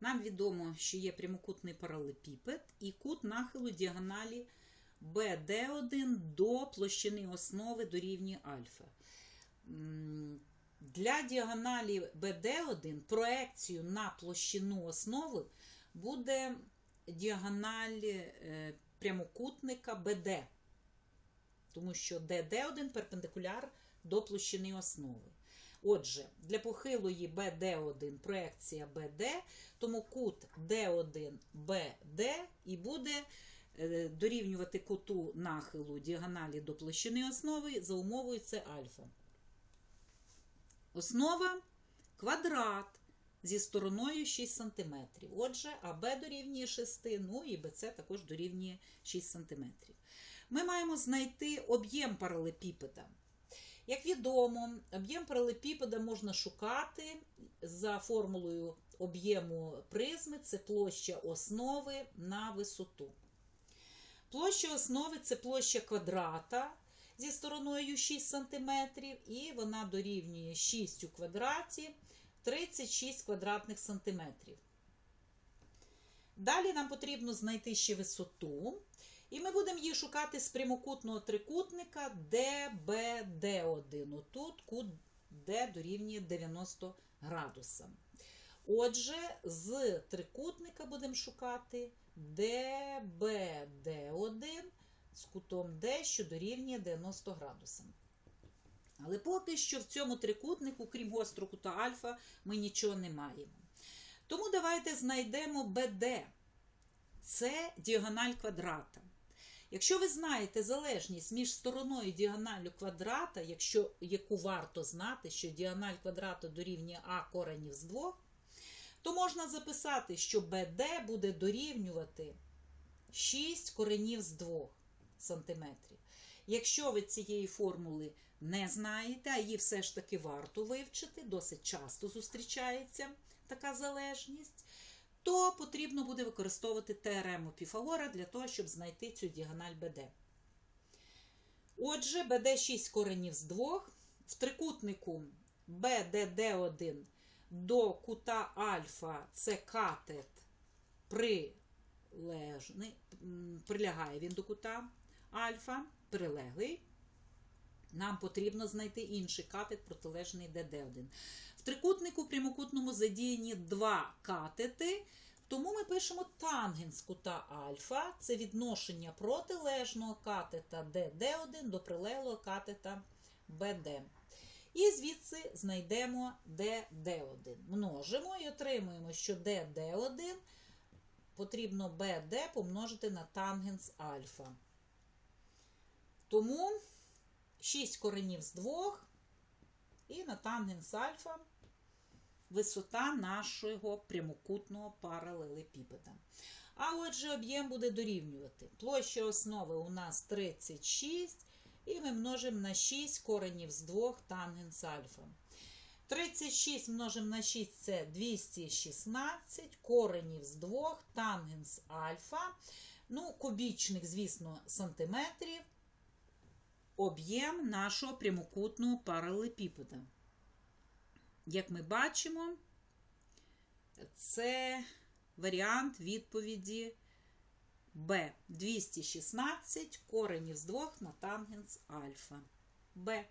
Нам відомо, що є прямокутний паралепіпед і кут нахилу діагоналі BD1 до площини основи дорівнює альфа. Для діагоналі BD1 проекцію на площину основи буде діагональ е, прямокутника BD, тому що DD1 перпендикуляр до площини основи. Отже, для похилої BD1 проекція BD, тому кут D1 BD і буде е, дорівнювати куту нахилу діагоналі до площини основи за умовою це альфа. Основа квадрат зі стороною 6 см. Отже, АБ дорівнює 6, ну і БЦ також дорівнює 6 см. Ми маємо знайти об'єм паралепіпеда. Як відомо, об'єм паралепіпеда можна шукати за формулою об'єму призми, це площа основи на висоту. Площа основи це площа квадрата зі стороною 6 см, і вона дорівнює 6 у квадраті 36 квадратних сантиметрів. Далі нам потрібно знайти ще висоту. І ми будемо її шукати з прямокутного трикутника DBD1. Отут кут D дорівнює 90 градусам. Отже, з трикутника будемо шукати DBD1 з кутом D, що дорівнює 90 градусам. Але поки що в цьому трикутнику, крім гострого кута альфа, ми нічого не маємо. Тому давайте знайдемо BD. Це діагональ квадрата. Якщо ви знаєте залежність між стороною і квадрата, якщо, яку варто знати, що діагональ квадрата дорівнює А коренів з 2, то можна записати, що BD буде дорівнювати 6 коренів з 2 см. Якщо ви цієї формули не знаєте, а її все ж таки варто вивчити, досить часто зустрічається така залежність, то потрібно буде використовувати теорему Піфагора для того, щоб знайти цю діагональ BD. Отже, BD 6 коренів з 2. В трикутнику BDD1 до кута альфа це катет прилежний, прилягає він до кута альфа, прилеглий. Нам потрібно знайти інший катет протилежний ДД1. В трикутнику прямокутному задіяні два катети, тому ми пишемо тангенс кута альфа. Це відношення протилежного катета ДД1 до прилеглого катета БД. І звідси знайдемо ДД1. Множимо і отримуємо, що ДД1 потрібно БД помножити на тангенс альфа. Тому 6 коренів з 2 і на тангенс альфа висота нашого прямокутного паралелепіпеда. А отже, об'єм буде дорівнювати. Площа основи у нас 36, і ми множимо на 6 коренів з 2 тангенс альфа. 36 множимо на 6 це 216, коренів з 2 тангенс альфа. Ну, кубічних, звісно, сантиметрів об'єм нашого прямокутного паралепіпеда. Як ми бачимо, це варіант відповіді Б. 216 коренів з 2 на тангенс альфа. Б.